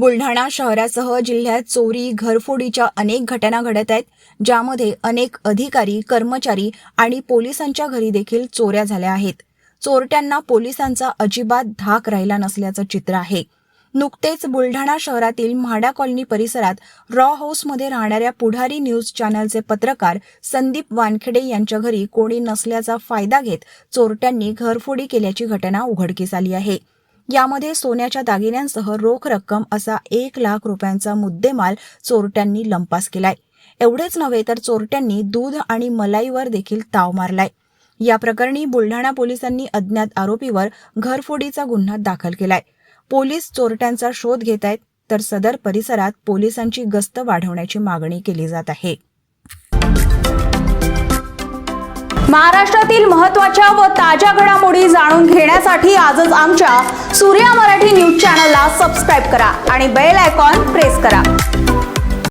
बुलढाणा शहरासह जिल्ह्यात चोरी घरफोडीच्या अनेक घटना घडत आहेत ज्यामध्ये अनेक अधिकारी कर्मचारी आणि पोलिसांच्या घरी देखील चोऱ्या झाल्या आहेत. चोरट्यांना पोलिसांचा अजिबात धाक राहिला नसल्याचं चित्र आहे. नुकतेच बुलढाणा शहरातील म्हाडा कॉलनी परिसरात रॉ हाऊसमध्ये राहणाऱ्या पुढारी न्यूज चॅनलचे पत्रकार संदीप वानखेडे यांच्या घरी कोणी नसल्याचा फायदा घेत चोरट्यांनी घरफोडी केल्याची घटना उघडकीस आली आहे. यामध्ये सोन्याच्या दागिन्यांसह रोख रक्कम असा एक लाख रुपयांचा मुद्देमाल चोरट्यांनी लंपास केलाय. एवढेच नव्हे तर चोरट्यांनी दूध आणि मलाईवर देखील ताव मारलाय. या प्रकरणी बुलढाणा पोलिसांनी अज्ञात आरोपीवर घरफोडीचा गुन्हा दाखल केलाय. पोलीस चोरट्यांचा शोध घेत आहेत तर सदर परिसरात पोलिसांची गस्त वाढवण्याची मागणी केली जात आहे. महाराष्ट्रातील महत्त्वाच्या व ताज्या घडामोडी जाणून घेण्यासाठी आजच आमच्या सूर्या मराठी न्यूज चॅनलला सबस्क्राईब करा आणि बेल आयकॉन प्रेस करा.